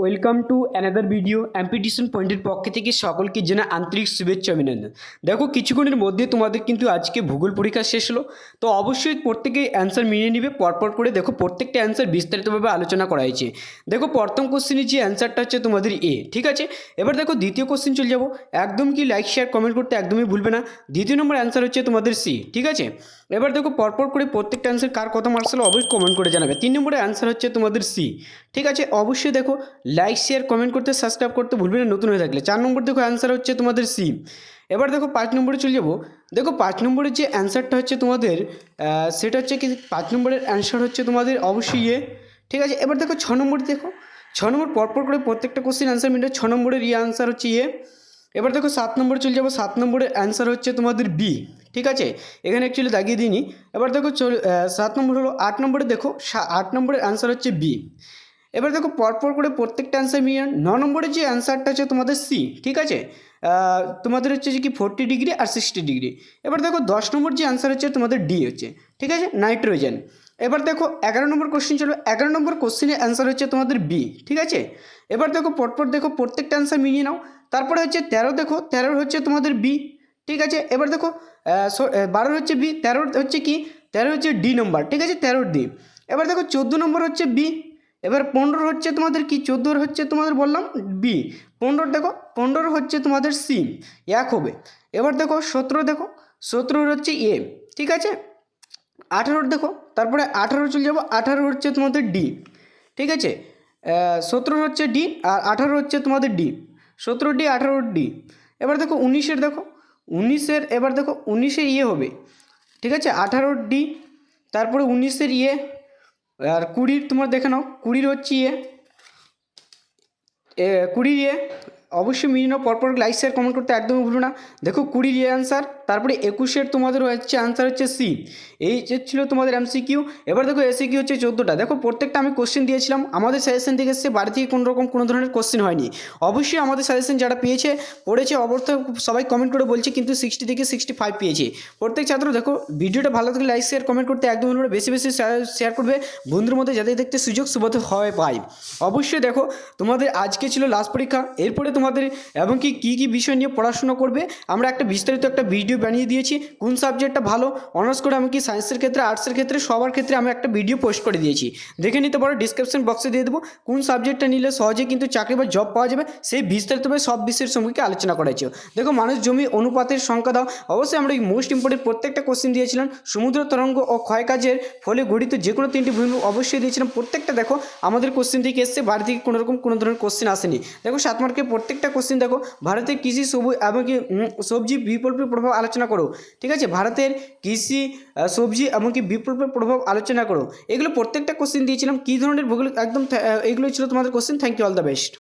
Welcome to another video অ্যাম্পিটিশন পয়েন্টের পক্ষ থেকে সকলকে জানা আন্তরিক শুভেচ্ছা, অভিনন্দন। দেখো, কিছুক্ষণের মধ্যে তোমাদের কিন্তু আজকে ভূগোল পরীক্ষা শেষ হলো। তো অবশ্যই প্রত্যেকে অ্যান্সার মিলিয়ে নিবে, পরপর করে দেখো, প্রত্যেকটা অ্যান্সার বিস্তারিতভাবে আলোচনা করা হয়েছে। দেখো, প্রথম কোশ্চেনের যে অ্যান্সারটা হচ্ছে তোমাদের এ ঠিক আছে? এবার দেখো, দ্বিতীয় কোশ্চেন চলে যাব। একদম কি লাইক শেয়ার কমেন্ট করতে একদমই ভুলবে না। দ্বিতীয় নম্বর অ্যান্সার হচ্ছে তোমাদের সি ঠিক আছে? এবার দেখো, পরপর করে প্রত্যেকটা অ্যান্সার কার কত মার্কস হলো অবশ্যই কমেন্ট করে জানাবে। তিন নম্বরের অ্যান্সার হচ্ছে তোমাদের সি ঠিক আছে? অবশ্যই দেখো লাইক শেয়ার কমেন্ট করতে সাবস্ক্রাইব করতে ভুলবে না, নতুন হয়ে থাকলে। চার নম্বর দেখো অ্যান্সার হচ্ছে তোমাদের সি এবার দেখো পাঁচ নম্বরে চলে যাব। দেখো পাঁচ নম্বরের যে অ্যান্সারটা হচ্ছে তোমাদের সেটা হচ্ছে কি, পাঁচ নম্বরের অ্যান্সার হচ্ছে তোমাদের অবশ্যই ইয়ে। ঠিক আছে? এবার দেখো ছ নম্বর দেখো। ছ নম্বর পরপর করে প্রত্যেকটা কোশ্চেন অ্যান্সার মিলে ছ নম্বরের ইয়ে অ্যান্সার হচ্ছে ইয়ে। এবার দেখো সাত নম্বরে চলে যাব। সাত নম্বরের অ্যান্সার হচ্ছে তোমাদের বি ঠিক আছে? এখানে অ্যাকচুয়ালি দাগিয়ে দিইনি। এবার দেখো চল সাত নম্বর হলো আট নম্বরে দেখো। আট নম্বরের অ্যান্সার হচ্ছে বি এবার দেখো পরপর করে প্রত্যেকটা অ্যান্সার মিলিয়ে ন নম্বরের যে অ্যান্সারটা হচ্ছে তোমাদের সি ঠিক আছে? তোমাদের হচ্ছে যে কি ফোরটি ডিগ্রি আর সিক্সটি ডিগ্রি এবার দেখো দশ নম্বর যে অ্যান্সার হচ্ছে তোমাদের ডি হচ্ছে, ঠিক আছে? নাইট্রোজেন এবার দেখো এগারো নম্বর কোশ্চেন চলো। এগারো নম্বর কোশ্চেনের অ্যান্সার হচ্ছে তোমাদের বি ঠিক আছে? এবার দেখো পরপর দেখো প্রত্যেকটা অ্যান্সার মিলিয়ে নাও। তারপরে হচ্ছে তেরো দেখো, তেরোর হচ্ছে তোমাদের বি ঠিক আছে? এবার দেখো বারোর হচ্ছে বি তেরোর হচ্ছে কি? তেরো হচ্ছে ডি নম্বর ঠিক আছে? তেরোর ডি এবার দেখো চোদ্দ নম্বর হচ্ছে বি এবার পনেরো হচ্ছে তোমাদের কি? চোদ্দোর হচ্ছে তোমাদের বললাম বি পনেরোর দেখো, পনেরো হচ্ছে তোমাদের সি এক হবে। এবার দেখো সতেরো দেখো, সতেরোর হচ্ছে এ ঠিক আছে? আঠারোর দেখো, তারপরে আঠারো চলে যাব, আঠারো হচ্ছে তোমাদের ডি ঠিক আছে? সতেরো হচ্ছে ডি আর আঠারো হচ্ছে তোমাদের ডি সতেরো ডি আঠারো ডি এবার দেখো উনিশের দেখো, উনিশের এবার দেখো উনিশে ইয়ে হবে, ঠিক আছে? আঠারোর ডি তারপরে উনিশের ইয়ে আর কুড়ির তোমার দেখে নাও, কুড়ির হচ্ছে ইয়ে। কুড়ির ইয়ে। অবশ্যই নাও, পরপর লাইক শেয়ার কমেন্ট করতে একদমই ভুলো না। দেখো কুড়ির ইয়ে অ্যান্সার তারপরে একুশের তোমাদের হচ্ছে অ্যান্সার হচ্ছে সি এই যে ছিল তোমাদের এমসি কিউ এবার দেখো এসি কিউ হচ্ছে চোদ্দোটা। দেখো প্রত্যেকটা আমি কোশ্চেন দিয়েছিলাম, আমাদের সাজেশন থেকে এসছে বাড়ি থেকে কোনো রকম কোনো ধরনের কোশ্চেন হয়নি। অবশ্যই আমাদের সাজেশন যারা পেয়েছে পড়েছে অবশ্যই সবাই কমেন্ট করে বলছে, কিন্তু সিক্সটি থেকে সিক্সটি ফাইভ পেয়েছে। প্রত্যেক ছাত্র দেখো ভিডিওটা ভালো থাকলে লাইক শেয়ার কমেন্ট করতে একদম ভুলবে বেশি বেশি শেয়ার করবে বন্ধুর মধ্যে যাতে দেখতে সুযোগ সুবিধা হয় পায় অবশ্যই দেখো তোমাদের আজকে ছিল লাস্ট পরীক্ষা, এরপরে তোমাদের এবং কি, কী কী বিষয় নিয়ে পড়াশোনা করবে, আমরা একটা বিস্তারিত একটা ভিডিও বানিয়ে দিয়েছি। কোন সাবজেক্টটা ভালো? অনার্স করে আমি কি সায়েন্সের ক্ষেত্রে আর্টসের ক্ষেত্রে, সবার ক্ষেত্রে আমি একটা ভিডিও পোস্ট করে দিয়েছি। দেখে নিতে পারো ডিসক্রিপশন বক্সে দিয়ে দেবো। কোন সাবজেক্টটা নিলে সহজে কিন্তু চাকরি বা জব পাওয়া যাবে? সেই বিস্তারিতভাবে সব বিষয়ের সম্পর্কে আলোচনা করা হয়েছে দেখো, মানুষ জমি অনুপাতের সংখ্যা দাও। অবশ্যই আমরা এই মোস্ট ইম্পর্টেন্ট প্রত্যেকটা কোশ্চেন দিয়েছিলাম। সমুদ্র, তরঙ্গ ও ক্ষয়কাজের ফলে গঠিত যে কোনো তিনটি ভূমি অবশ্যই দিয়েছিলাম। প্রত্যেকটা দেখো, আমাদের কোশ্চেন থেকে এসছে। বাড়ি থেকে কোনো রকম কোনো ধরনের কোশ্চেন আসেনি। দেখো, সাত মার্কের প্রত্যেকটা কোশ্চেন দেখো। ভারতের কৃষি, সবুজ এবং সবজি বিকল্পের প্রভাব আলোচনা করো। ঠিক আছে? ভারতের কৃষি সবজি এমনকি বিপ্লবের প্রভাব আলোচনা করো। এগুলো প্রত্যেকটা কোশ্চেন দিয়েছিলাম। কী ধরনের ভূগোলিক একদম এইগুলো ছিল তোমাদের question thank you all the best